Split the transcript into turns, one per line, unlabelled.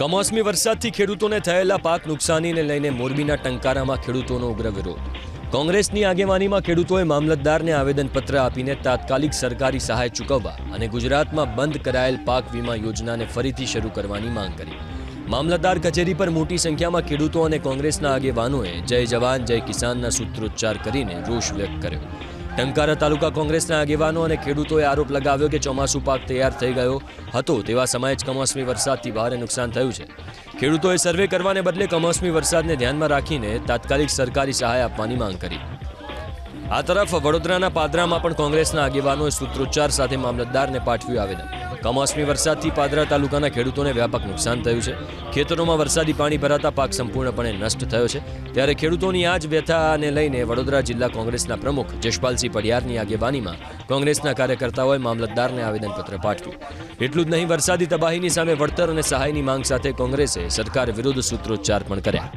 કમોસમી વરસાદથી ખેડૂતોને થયેલા પાક નુકસાનીને લઈને મોરબીના ટંકારામાં ખેડૂતોનો ઉગ્ર વિરોધ. કોંગ્રેસની આગેવાનીમાં ખેડૂતોએ મામલતદારને આવેદનપત્ર આપીને તાત્કાલિક સરકારી સહાય ચૂકવવા અને ગુજરાતમાં બંધ કરાયેલ પાક વીમા યોજનાને ફરીથી શરૂ કરવાની માંગ કરી. મામલતદાર કચેરી પર મોટી સંખ્યામાં ખેડૂતો અને કોંગ્રેસના આગેવાનોએ જય જવાન, જય કિસાનના સૂત્રોચ્ચાર કરીને રોષ વ્યક્ત કર્યો. ટંકારા તાલુકા કોંગ્રેસના આગેવાનો અને ખેડૂતોએ આરોપ લગાવ્યો કે ચોમાસું પાક તૈયાર થઈ ગયો હતો તેવા સમયે જ કમોસમી વરસાદથી ભારે નુકસાન થયું છે. ખેડૂતોએ સર્વે કરવાને બદલે કમોસમી વરસાદને ધ્યાનમાં રાખીને તાત્કાલિક સરકારી સહાય આપવાની માંગ કરી. આ તરફ વડોદરાના પાદરામાં પણ કોંગ્રેસના આગેવાનોએ સૂત્રોચ્ચાર સાથે મામલતદારને પાઠવ્યું આવેદન. કમોસમી વરસાદથી પાદરા તાલુકાના ખેડૂતોને વ્યાપક નુકસાન થયું છે. ખેતરોમાં વરસાદી પાણી ભરાતા પાક સંપૂર્ણપણે નષ્ટ થયો છે. ત્યારે ખેડૂતોની આ જ વ્યથાને લઈને વડોદરા જિલ્લા કોંગ્રેસના પ્રમુખ જશપાલસિંહ પડિયારની આગેવાનીમાં કોંગ્રેસના કાર્યકર્તાઓએ મામલતદારને આવેદનપત્ર પાઠવ્યું. એટલું જ નહીં, વરસાદી તબાહીની સામે વળતર અને સહાયની માંગ સાથે કોંગ્રેસે સરકાર વિરુદ્ધ સૂત્રોચ્ચાર પણ કર્યા.